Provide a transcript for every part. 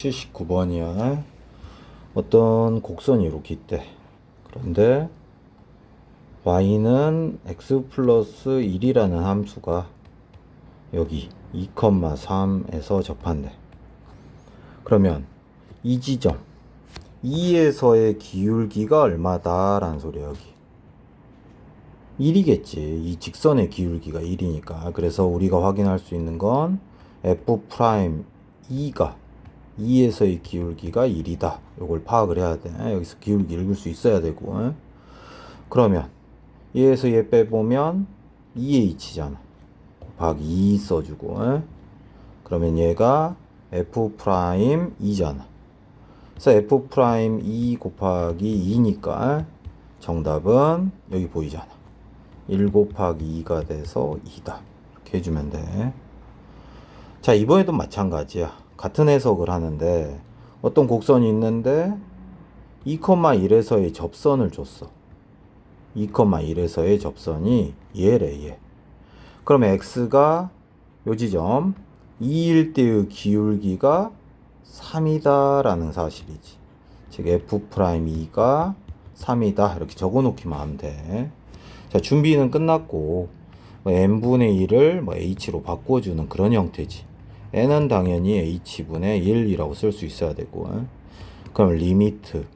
79번이야. 어떤 곡선이 이렇게 있대. 그런데 y는 x 플러스 1이라는 함수가 여기 2,3에서 접한대. 그러면 이 지점 2에서의 기울기가 얼마다라는 소리야 여기. 1이겠지. 이 직선의 기울기가 1이니까. 그래서 우리가 확인할 수 있는 건 f 프라임 2가 2에서의 기울기가 1이다. 이걸 파악을 해야 돼. 여기서 기울기 읽을 수 있어야 되고. 에? 그러면 얘에서 얘 빼보면 2h잖아. 곱하기 2 써주고. 에? 그러면 얘가 f 프라임 2잖아. 그래서 f 프라임 2 곱하기 2니까 정답은 여기 보이잖아. 1 곱하기 2가 돼서 2다. 이렇게 해주면 돼. 자, 이번에도 마찬가지야. 같은 해석을 하는데 어떤 곡선이 있는데 2,1에서의 접선을 줬어. 2,1에서의 접선이 얘래, 얘. 그러면 x가 요 지점 2일 때의 기울기가 3이다라는 사실이지. 즉 f'2가 3이다. 이렇게 적어 놓기만 하면 돼. 자, 준비는 끝났고 뭐 n분의 1을 뭐 h로 바꿔 주는 그런 형태지. N은 당연히 h분의 1이라고 쓸 수 있어야 되고 그럼 리미트.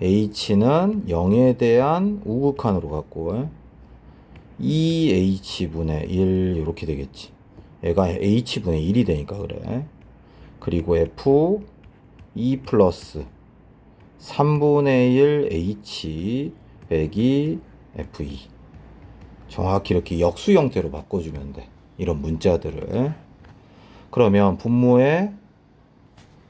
H는 0에 대한 우극한으로 갖고 2h분의 1 이렇게 되겠지. 얘가 h분의 1이 되니까 그래. 그리고 f 2 플러스 3분의 1 h 빼기 f2 정확히 이렇게 역수 형태로 바꿔주면 돼. 이런 문자들을 그러면 분모에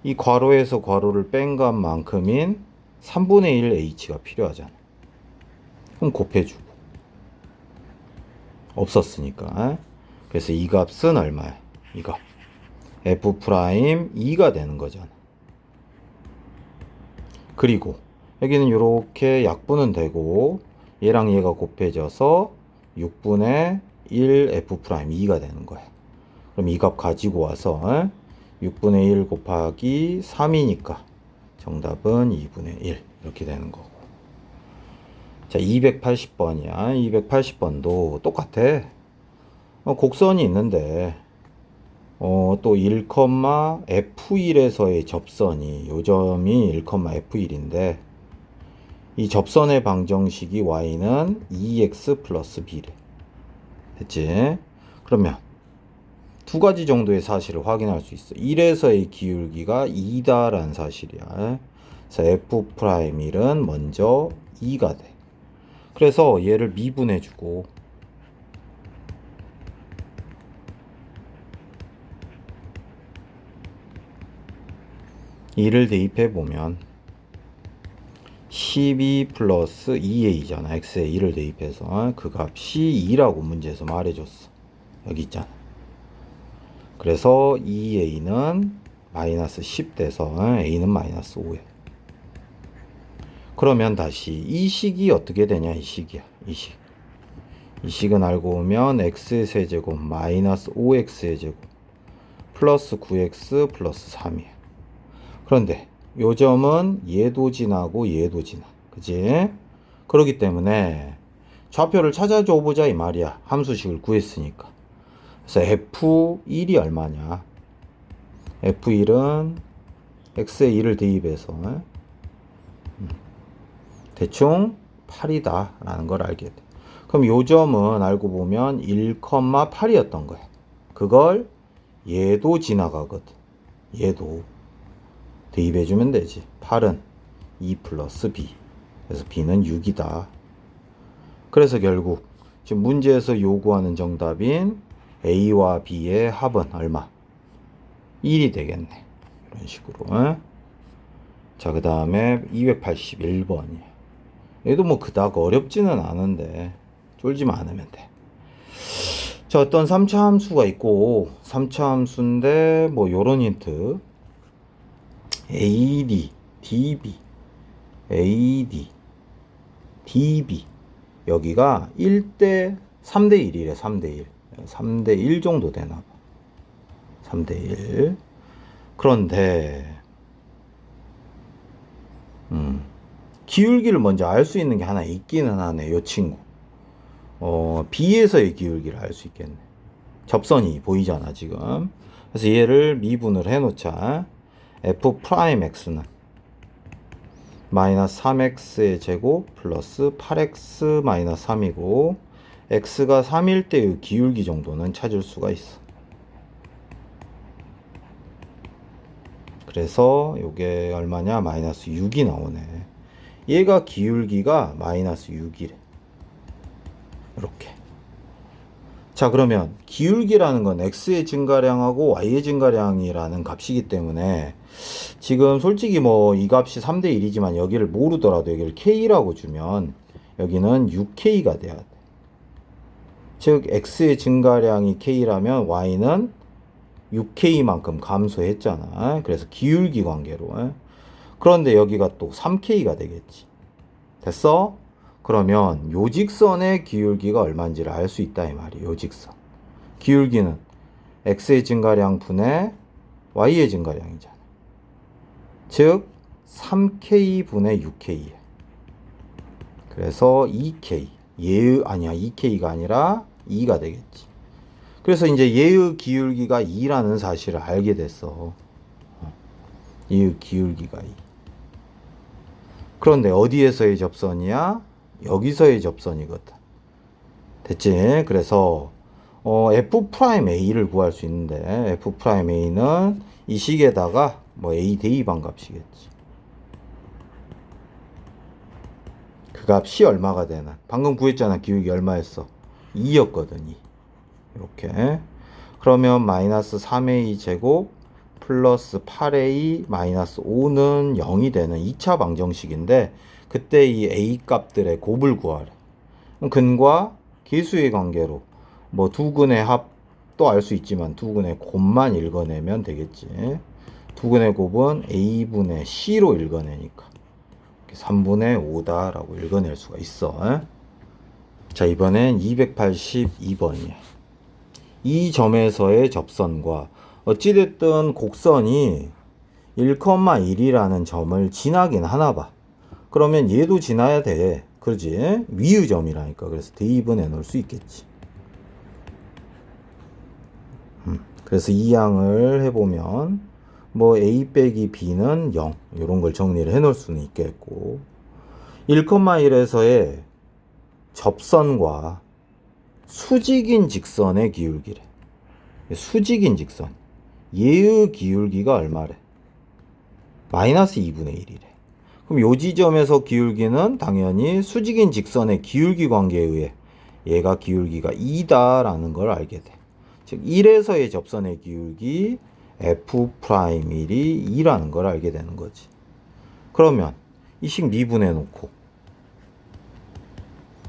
이 괄호에서 괄호를 뺀 것만큼인 3분의 1 h가 필요하잖아. 그럼 곱해주고. 없었으니까. 그래서 이 값은 얼마야? 이 값. f 프라임 2가 되는 거잖아. 그리고 여기는 이렇게 약분은 되고 얘랑 얘가 곱해져서 6분의 1 f 프라임 2가 되는 거야. 그럼 이 값 가지고 와서 6분의 1 곱하기 3이니까 정답은 2분의 1 이렇게 되는 거고. 자 280번이야. 280번도 똑같아. 어, 곡선이 있는데 어, 또 1,f1에서의 접선이 요 점이 1,f1인데 이 접선의 방정식이 y는 2x 플러스 b래. 됐지? 그러면 두 가지 정도의 사실을 확인할 수 있어. 1에서의 기울기가 2다라는 사실이야. 그래서 f'1은 먼저 2가 돼. 그래서 얘를 미분해 주고 이를 대입해 보면 12 플러스 2a잖아. x에 2를 대입해서 그 값이 2라고 문제에서 말해줬어. 여기 있잖아. 그래서 2a는 마이너스 10 돼서 a는 마이너스 5야. 그러면 다시 이 식이 어떻게 되냐 이 식이야 이 식. 이 식은 알고 보면 x 세제곱 마이너스 5x의 제곱 플러스 9x 플러스 3이야. 그런데 요 점은 얘도 지나고 얘도 지나. 그지? 그러기 때문에 좌표를 찾아줘 보자 이 말이야. 함수식을 구했으니까. 그래서 F1이 얼마냐? F1은 X에 1을 대입해서 음, 대충 8이다 라는 걸 알게 돼. 그럼 요 점은 알고 보면 1,8이었던 거야. 그걸 얘도 지나가거든. 얘도 대입해주면 되지. 8은 2 플러스 B. 그래서 B는 6이다. 그래서 결국 지금 문제에서 요구하는 정답인 A와 B의 합은 얼마? 1이 되겠네. 이런 식으로. 어? 자, 그 다음에 281번이에요. 얘도 뭐 그닥 어렵지는 않은데 쫄지만 않으면 돼. 자, 어떤 3차 함수가 있고 3차 함수인데 뭐 요런 힌트 AD, DB, AD, DB 여기가 1대 3대 1이래 3대 1 3대 1 정도 되나 봐. 3대 1. 그런데 음. 기울기를 먼저 알 수 있는 게 하나 있기는 하네. 요 친구. 어, B에서의 기울기를 알 수 있겠네. 접선이 보이잖아, 지금. 그래서 얘를 미분을 해 놓자. f 프라임 x는 마이너스 3x의 제곱 플러스 8x 마이너스 3이고 X가 3일 때의 기울기 정도는 찾을 수가 있어. 그래서 요게 얼마냐? 마이너스 6이 나오네. 얘가 기울기가 마이너스 6이래. 이렇게. 자, 그러면 기울기라는 건 x의 증가량하고 y의 증가량이라는 값이기 때문에 지금 솔직히 뭐 이 값이 3대 1이지만 여기를 모르더라도 여기를 k라고 주면 여기는 6k가 돼야 돼. 즉 x의 증가량이 k라면 y는 6k만큼 감소했잖아. 그래서 기울기 관계로. 그런데 여기가 또 3k가 되겠지. 됐어? 그러면 요 직선의 기울기가 얼마인지를 알 수 있다 이 말이에요. 요 직선. 기울기는 x의 증가량 분의 y의 증가량이잖아. 즉 3k 분의 6k야. 그래서 2k. 얘의 아니야. 2k가 아니라 2가 되겠지. 그래서 이제 얘의 기울기가 2라는 사실을 알게 됐어. 얘의 기울기가 2. 그런데 어디에서의 접선이야? 여기서의 접선이거든. 됐지? 그래서 어, f 프라임 a를 구할 수 있는데 f 프라임 a는 이 식에다가 뭐 a 대입한 값이겠지. 그 값이 얼마가 되나? 방금 구했잖아. 기울기 얼마였어? 2였거든. 2. 이렇게. 그러면 마이너스 3a 제곱 플러스 8a 마이너스 5는 0이 되는 2차 방정식인데 그때 이 a 값들의 곱을 구하래. 근과 계수의 관계로 뭐 두 근의 합도 알수 있지만 두 근의 곱만 읽어내면 되겠지. 두 근의 곱은 a분의 c로 읽어내니까 3분의 5다라고 읽어낼 수가 있어. 자 이번엔 282번이야. 이 점에서의 접선과 어찌됐든 곡선이 1,1이라는 점을 지나긴 하나 봐. 그러면 얘도 지나야 돼. 그러지? 위의 점이라니까. 그래서 대입은 해놓을 수 있겠지. 음, 그래서 이 양을 해보면 뭐 a 빼기 b는 0 이런 걸 정리를 해놓을 수는 있겠고 1,1에서의 접선과 수직인 직선의 기울기래. 수직인 직선. 얘의 기울기가 얼마래? 마이너스 2분의 1이래. 그럼 요 지점에서 기울기는 당연히 수직인 직선의 기울기 관계에 의해 얘가 기울기가 2다라는 걸 알게 돼. 즉 1에서의 접선의 기울기 f'1이 2라는 걸 알게 되는 거지. 그러면 이 식 미분해 놓고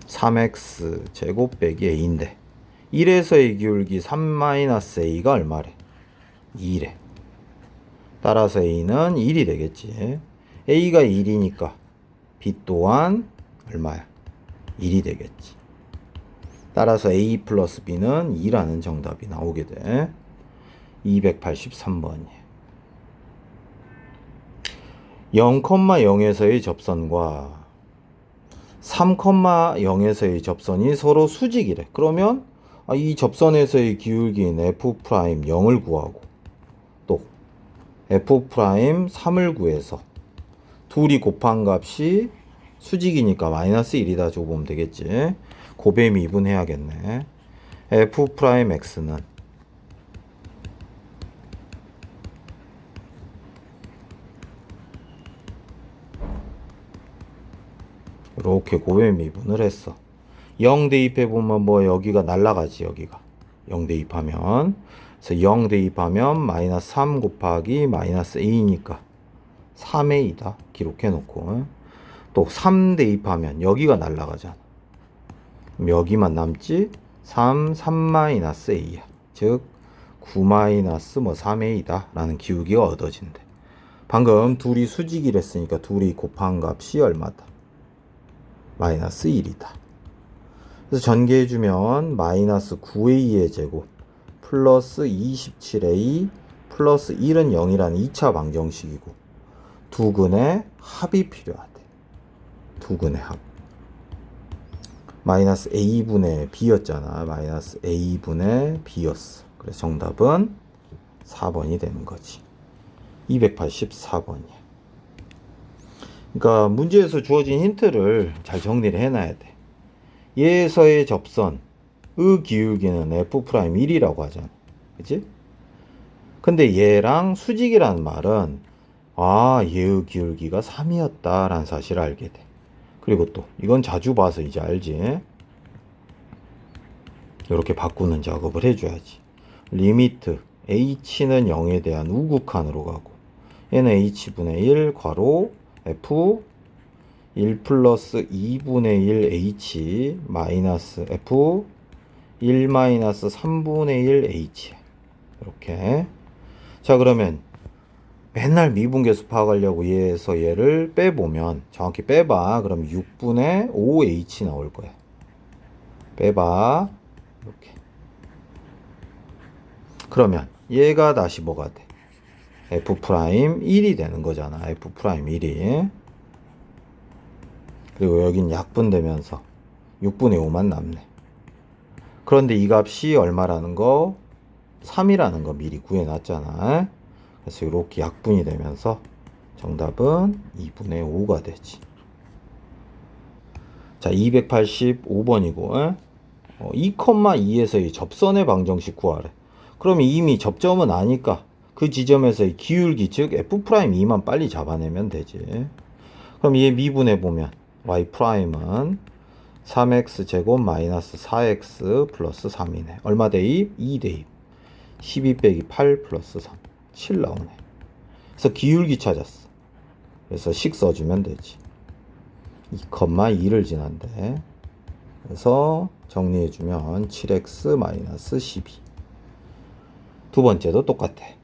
3x 제곱 빼기 a인데 1에서의 기울기 3-a가 얼마래? 2래. 따라서 a는 1이 되겠지. a가 1이니까 b 또한 얼마야? 1이 되겠지. 따라서 a 플러스 b는 2라는 정답이 나오게 돼. 283번이에요. 0,0에서의 접선과 3,0에서의 접선이 서로 수직이래. 그러면 아, 이 접선에서의 기울기인 f 프라임 0을 구하고 또 f 프라임 3을 구해서 둘이 곱한 값이 수직이니까 마이너스 1이다 줘보면 되겠지. 곱에 미분해야겠네. f 프라임 x는 이렇게 곱에 미분을 했어. 0 대입해 보면 뭐 여기가 날라가지 여기가. 0 대입하면. 그래서 0 대입하면 마이너스 3 곱하기 마이너스 A니까 3A다 기록해 놓고. 또 3 대입하면 여기가 날라가잖아. 여기만 남지 3 3 마이너스 A야. 즉 9 마이너스 뭐 3A다 라는 기울기가 얻어진대. 방금 둘이 수직이랬으니까 둘이 곱한 값이 얼마다 마이너스 1이다 그래서 전개해주면 마이너스 9a의 제곱 플러스 27a 플러스 1은 0이라는 2차 방정식이고 두 근의 합이 필요하대. 두 근의 합. 마이너스 a분의 b였잖아. 마이너스 a분의 b였어. 그래서 정답은 4번이 되는 거지. 284번이야. 그러니까 문제에서 주어진 힌트를 잘 정리를 해놔야 돼. 얘에서의 접선의 기울기는 f'1이라고 하잖아. 그치? 근데 얘랑 수직이라는 말은 아, 얘의 기울기가 3이었다라는 사실을 알게 돼. 그리고 또 이건 자주 봐서 이제 알지. 이렇게 바꾸는 작업을 해줘야지. 리미트 h는 0에 대한 우극한으로 가고 얘는 h분의 1 괄호 f 1 플러스 2분의 1 h 마이너스 f 1 마이너스 3분의 1 h. 이렇게. 자 그러면 맨날 미분계수 파악하려고 얘에서 얘를 빼보면 정확히 빼봐. 그럼 6분의 5h 나올 거야. 빼봐. 이렇게. 그러면 얘가 다시 뭐가 돼 f 프라임 1이 되는 거잖아. F 프라임 1이. 그리고 여긴 약분되면서 6분의 5만 남네. 그런데 이 값이 얼마라는 거? 3이라는 거 미리 구해놨잖아. 그래서 이렇게 약분이 되면서 정답은 2분의 5가 되지. 자 285번이고 어, 2,2에서의 접선의 방정식 구하래. 그럼 이미 접점은 아니까 그 지점에서의 기울기 즉 f'2만 빨리 잡아내면 되지. 그럼 얘 미분해 보면 y''은 3x 제곱 마이너스 4x 플러스 3이네. 얼마 대입? 2 대입. 12 빼기 8 플러스 3. 7 나오네. 그래서 기울기 찾았어. 그래서 식 써주면 되지. 2,2를 지난데. 그래서 정리해주면 7x 마이너스 12. 두 번째도 똑같아.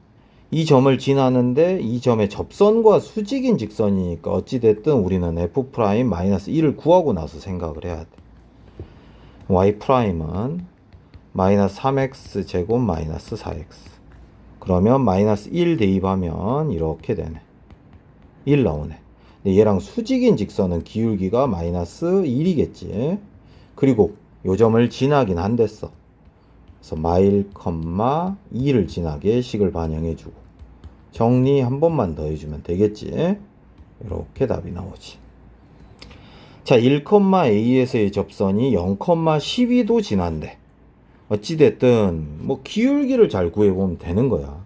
이 점을 지나는데 이 점의 접선과 수직인 직선이니까 어찌됐든 우리는 f 프라임 마이너스 1을 구하고 나서 생각을 해야 돼. y 프라임은 마이너스 3x 제곱 마이너스 4x. 그러면 마이너스 1 대입하면 이렇게 되네. 1 나오네. 근데 얘랑 수직인 직선은 기울기가 마이너스 1이겠지. 그리고 요 점을 지나긴 한댔어. 그래서 마일 컴마 2를 지나게 식을 반영해주고 정리 한 번만 더 해주면 되겠지. 이렇게 답이 나오지. 자, 1,a에서의 접선이 0,12도 지난데 어찌됐든 뭐 기울기를 잘 구해보면 되는 거야.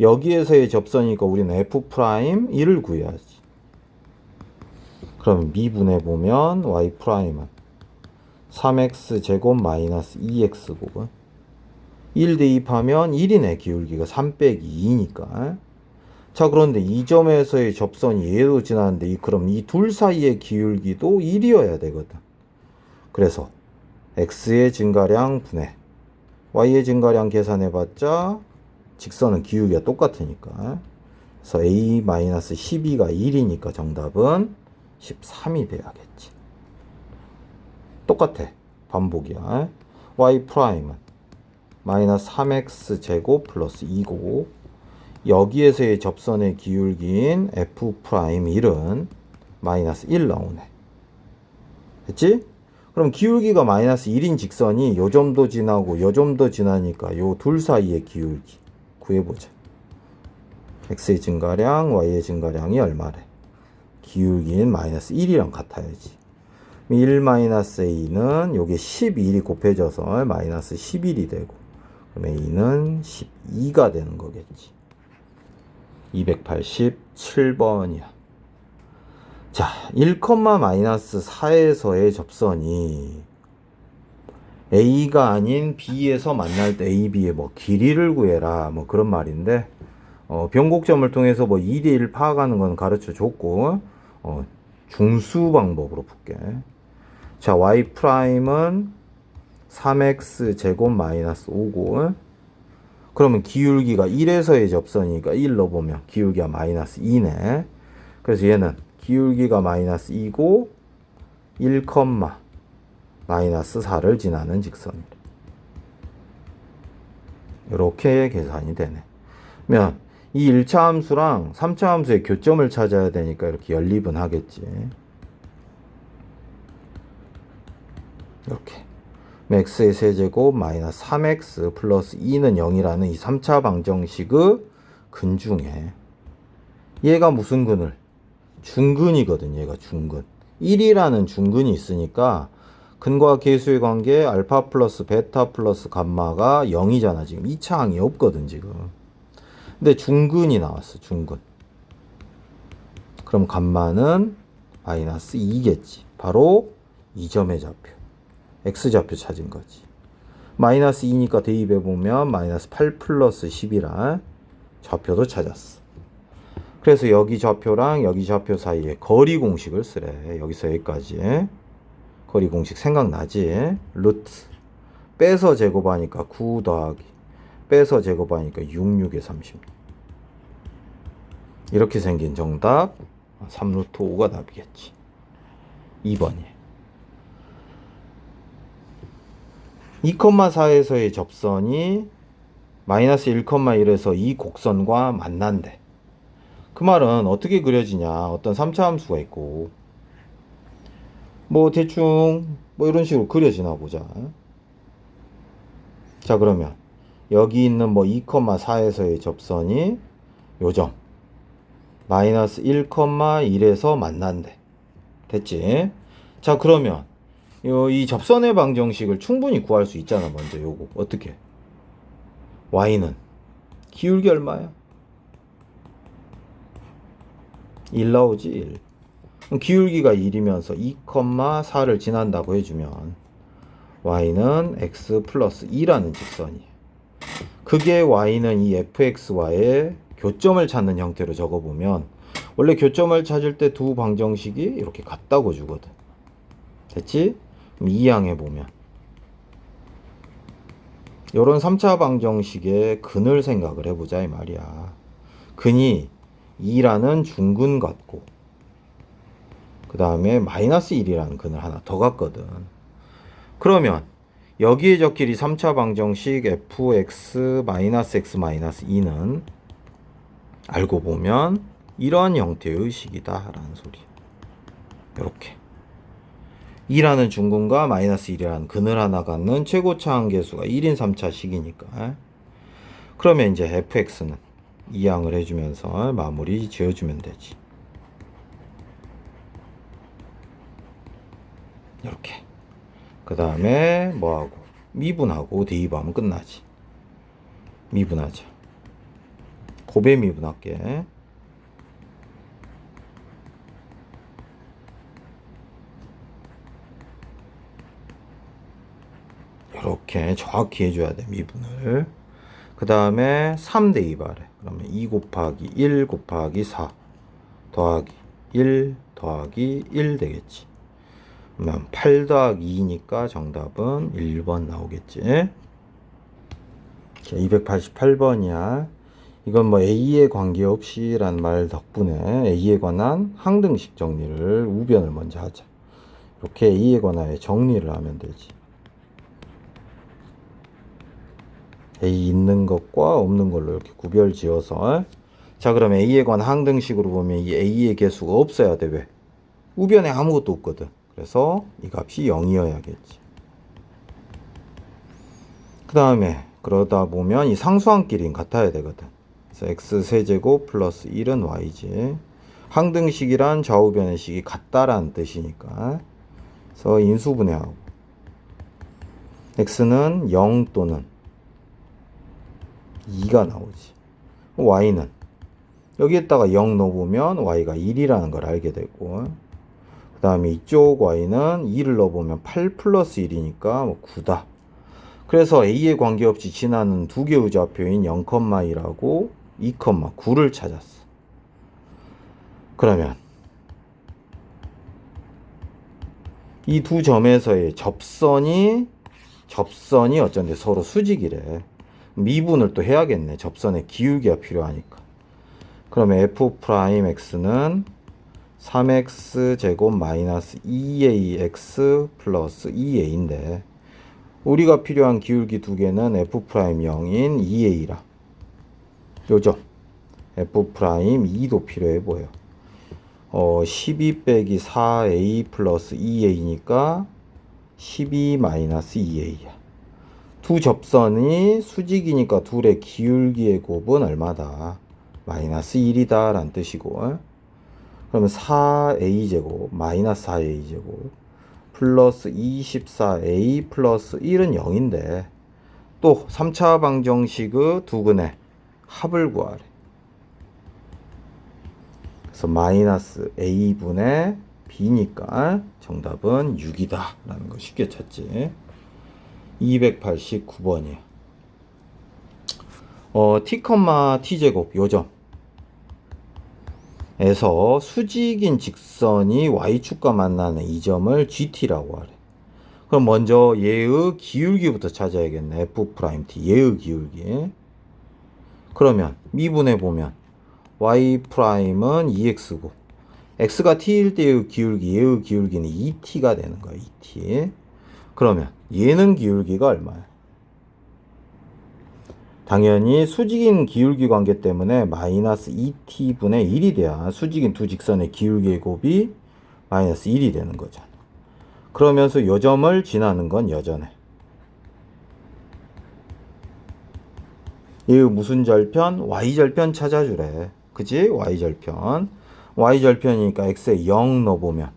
여기에서의 접선이니까 우리는 f 프라임 1을 구해야지. 그럼 미분해 보면 y 프라임은 3x 제곱 마이너스 2x고 1 대입하면 1이네 기울기가 3 빼기 2니까 자 그런데 이 점에서의 접선이 얘도 지나는데 이 그럼 이 둘 사이의 기울기도 1이어야 되거든. 그래서 x의 증가량 분해 y의 증가량 계산해봤자 직선은 기울기가 똑같으니까. 그래서 a-12가 1이니까 정답은 13이 돼야겠지. 똑같아 반복이야. Y 프라임은 마이너스 3x 제곱 플러스 2고 여기에서의 접선의 기울기인 f 프라임 1은 마이너스 1 나오네. 됐지? 그럼 기울기가 마이너스 1인 직선이 요 점도 지나고 요 점도 지나니까 요 둘 사이의 기울기 구해보자. x의 증가량, y의 증가량이 얼마래? 기울기는 마이너스 1이랑 같아야지. 1 마이너스 a는 요게 11이 곱해져서 마이너스 11이 되고 그럼 a는 12가 되는 거겠지. 287번이야. 자, 1, 마이너스 4에서의 접선이 A가 아닌 B에서 만날 때 A, B의 뭐 길이를 구해라 뭐 그런 말인데 어, 변곡점을 통해서 뭐 2대 1 파악하는 건 가르쳐 줬고 어, 중수 방법으로 볼게. 자, Y 프라임은 3x 제곱 마이너스 5고 그러면 기울기가 1에서의 접선이니까 1 넣어보면 기울기가 마이너스 2네. 그래서 얘는 기울기가 마이너스 2고 1, 마이너스 4를 지나는 직선이래. 이렇게 계산이 되네. 그러면 이 1차 함수랑 3차 함수의 교점을 찾아야 되니까 이렇게 연립은 하겠지. 이렇게 x의 세제곱 마이너스 3x 플러스 2는 0이라는 이 3차 방정식의 근 중에 얘가 무슨 근을? 중근이거든 얘가 중근. 1이라는 중근이 있으니까 근과 계수의 관계 알파 플러스 베타 플러스 감마가 0이잖아 지금. 2차 항이 없거든 지금. 근데 중근이 나왔어 중근. 그럼 감마는 마이너스 2겠지. 바로 이 점의 좌표 x좌표 찾은 거지. 마이너스 2니까 대입해 보면 마이너스 8 플러스 10이라 좌표도 찾았어. 그래서 여기 좌표랑 여기 좌표 사이에 거리 공식을 쓰래. 여기서 여기까지. 거리 공식 생각나지? 루트. 빼서 제곱하니까 9 더하기. 빼서 제곱하니까 6, 6에 30 이렇게 생긴 정답. 3루트 5가 답이겠지. 2번이 2,4에서의 접선이 마이너스 1,1에서 이 곡선과 만난대. 그 말은 어떻게 그려지냐. 어떤 3차 함수가 있고, 뭐 대충 뭐 이런 식으로 그려지나 보자. 자, 그러면 여기 있는 뭐 2,4에서의 접선이 요점 마이너스 1,1에서 만난대. 됐지? 자, 그러면 요, 이 접선의 방정식을 충분히 구할 수 있잖아, 먼저 요거. 어떻게? y는 기울기 얼마야? 1 나오지, 1. 그럼 기울기가 1이면서 2,4를 지난다고 해주면 y는 x 플러스 2라는 직선이에요. 그게 y는 이 fx와의 교점을 찾는 형태로 적어보면 원래 교점을 찾을 때 두 방정식이 이렇게 같다고 주거든. 됐지? 이항해 보면 요런 3차 방정식의 근을 생각을 해보자 이 말이야. 근이 2라는 중근 같고 그 다음에 마이너스 1이라는 근을 하나 더 갖거든. 그러면 여기에 적힐 이 3차 방정식 fx 마이너스 x 마이너스 2는 알고 보면 이런 형태의 식이다라는 소리야. 이렇게 2라는 중근과 마이너스 1이라는 근을 하나 갖는 최고차 한계수가 1인 3차식이니까. 그러면 이제 fx는 이항을 해주면서 마무리 지어주면 되지. 이렇게. 그 다음에 뭐하고? 미분하고 대입하면 끝나지. 미분하자. 고배 미분할게 이렇게 정확히 해줘야 돼 미분을. 그 다음에 3 대입하래 그러면 2 곱하기 1 곱하기 4 더하기 1 더하기 1 되겠지. 그러면 8 더하기 2니까 정답은 1번 나오겠지. 자 288번이야. 이건 뭐 A에 관계없이 란말 덕분에 A에 관한 항등식 정리를 우변을 먼저 하자. 이렇게 A에 관하여 정리를 하면 되지 A 있는 것과 없는 걸로 이렇게 구별 지어서. 자 그럼 A에 관한 항등식으로 보면 이 A의 개수가 없어야 돼 왜? 우변에 아무것도 없거든. 그래서 이 값이 0이어야겠지. 그 다음에 그러다 보면 이 상수항끼리는 같아야 되거든. 그래서 x 세제곱 플러스 1은 y지. 항등식이란 좌우변의 식이 같다라는 뜻이니까. 그래서 인수분해하고. X는 0 또는 2가 나오지. y는 여기에다가 0 넣어보면 y가 1이라는 걸 알게 되고 그 다음에 이쪽 y는 2를 넣어보면 8 플러스 1이니까 뭐 9다. 그래서 a에 관계없이 지나는 두 개의 좌표인 0,1하고 2,9를 찾았어. 그러면 이 두 점에서의 접선이 접선이 어쩐데 서로 수직이래. 미분을 또 해야겠네. 접선의 기울기가 필요하니까. 그러면 f 프라임 x는 3x 제곱 마이너스 2ax 플러스 2a인데 우리가 필요한 기울기 두 개는 f 프라임 0인 2a라. 요죠. f 프라임 2도 필요해 보여. 어, 12 빼기 4a 플러스 2a니까 12 마이너스 2a야. 두 접선이 수직이니까 둘의 기울기의 곱은 얼마다? 마이너스 1이다 라는 뜻이고 그러면 4a제곱 마이너스 4a제곱 플러스 24a 플러스 1은 0인데 또 3차 방정식의 두 근의 합을 구하래. 그래서 마이너스 a분의 b니까 정답은 6이다 라는 거 쉽게 찾지. 289번이야. 어, t, t제곱 요점 에서 수직인 직선이 y축과 만나는 이 점을 gt라고 하래. 그럼 먼저 얘의 기울기부터 찾아야겠네. f 프라임 t 얘의 기울기. 그러면 미분해 보면 y 프라임은 2x고 x가 t일 때의 기울기 얘의 기울기는 2t가 되는 거야. 2t. 그러면 얘는 기울기가 얼마야? 당연히 수직인 기울기 관계 때문에 마이너스 2t분의 1이 돼야 수직인 두 직선의 기울기의 곱이 마이너스 1이 되는 거잖아. 그러면서 요점을 지나는 건 여전해. 이 무슨 절편? y절편 찾아주래. 그지? y절편. y절편이니까 x에 0 넣어보면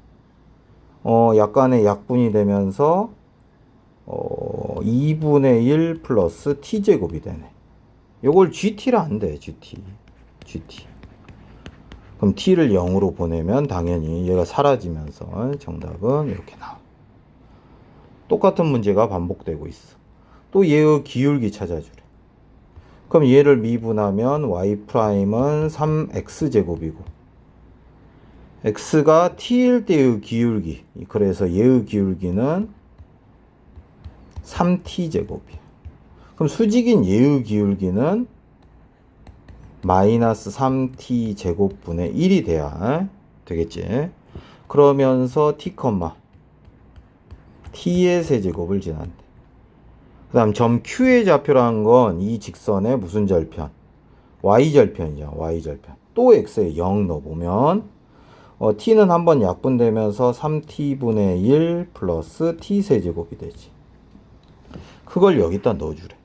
어 약간의 약분이 되면서 어 2분의 1 플러스 t제곱이 되네. 요걸 GT라 한대, GT. GT. 그럼 T를 0으로 보내면 당연히 얘가 사라지면서 정답은 이렇게 나와. 똑같은 문제가 반복되고 있어. 또 얘의 기울기 찾아주래. 그럼 얘를 미분하면 y 프라임은 3x제곱이고 x가 t일 때의 기울기 그래서 얘의 기울기는 3t제곱이야. 그럼 수직인 얘의 기울기는 마이너스 3t 제곱분의 1이 돼야 되겠지. 그러면서 t, t의 세제곱을 지난대. 그 다음 점 Q의 좌표라는 건 이 직선의 무슨 절편? Y절편이죠. Y절편. 또 X에 0 넣어보면 어, T는 한번 약분되면서 3T분의 1 플러스 T 세제곱이 되지. 그걸 여기다 넣어주래.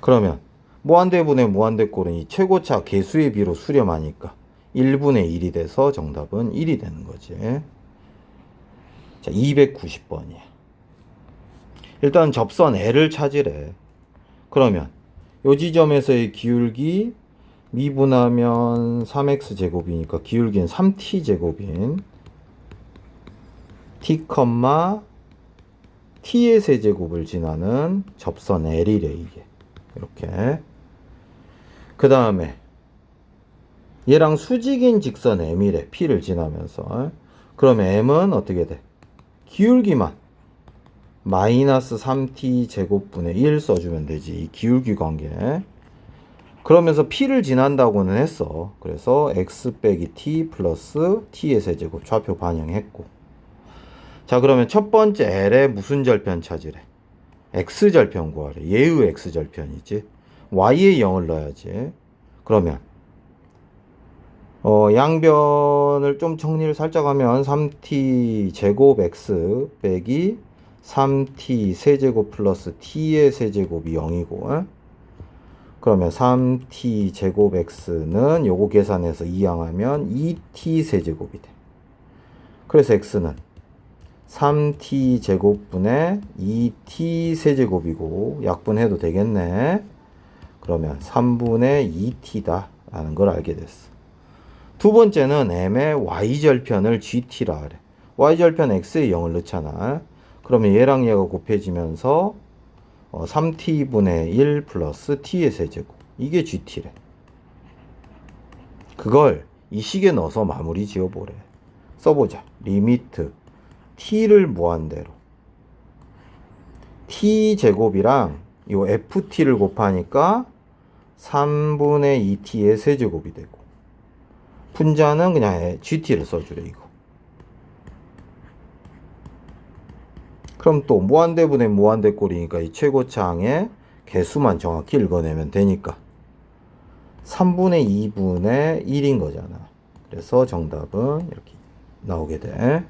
그러면 무한대분의 무한대꼴은 이 최고차 개수의 비로 수렴하니까 1분의 1이 돼서 정답은 1이 되는 거지. 자, 290번이야. 일단 접선 L을 찾으래. 그러면 요 지점에서의 기울기 미분하면 3x 제곱이니까 기울기는 3t 제곱인 t, t의 세제곱을 지나는 접선 L이래 이게. 이렇게. 그 다음에 얘랑 수직인 직선 M이래. P를 지나면서. 그러면 M은 어떻게 돼? 기울기만 마이너스 3t 제곱분의 1 써주면 되지. 이 기울기 관계. 그러면서 P를 지난다고는 했어. 그래서 x 빼기 t 플러스 t의 세제곱 좌표 반영했고. 자 그러면 첫 번째 L의 무슨 절편 찾으래? x절편 구하래. 얘의 x절편이지. y에 0을 넣어야지. 그러면 어, 양변을 좀 정리를 살짝 하면 3t 제곱 x 빼기 3t 세제곱 플러스 t의 세제곱이 0이고 에? 그러면 3t 제곱 x는 요거 계산해서 이항하면 2t 세제곱이 돼. 그래서 x는 3t 제곱분의 2t 세제곱이고 약분해도 되겠네. 그러면 3분의 2t다 라는 걸 알게 됐어. 두 번째는 m의 y절편을 gt라 그래. y절편 x에 0을 넣잖아. 그러면 얘랑 얘가 곱해지면서 3t분의 1 플러스 t의 세제곱. 이게 gt래. 그걸 이 식에 넣어서 마무리 지어보래. 써보자. 리미트 t를 무한대로. T 제곱이랑 요 ft를 곱하니까 3분의 2t의 세제곱이 되고 분자는 그냥 gt를 써주래 이거. 그럼 또 무한대분의 무한대꼴이니까 이 최고차항의 개수만 정확히 읽어내면 되니까 3분의 2분의 1인 거잖아. 그래서 정답은 이렇게 나오게 돼.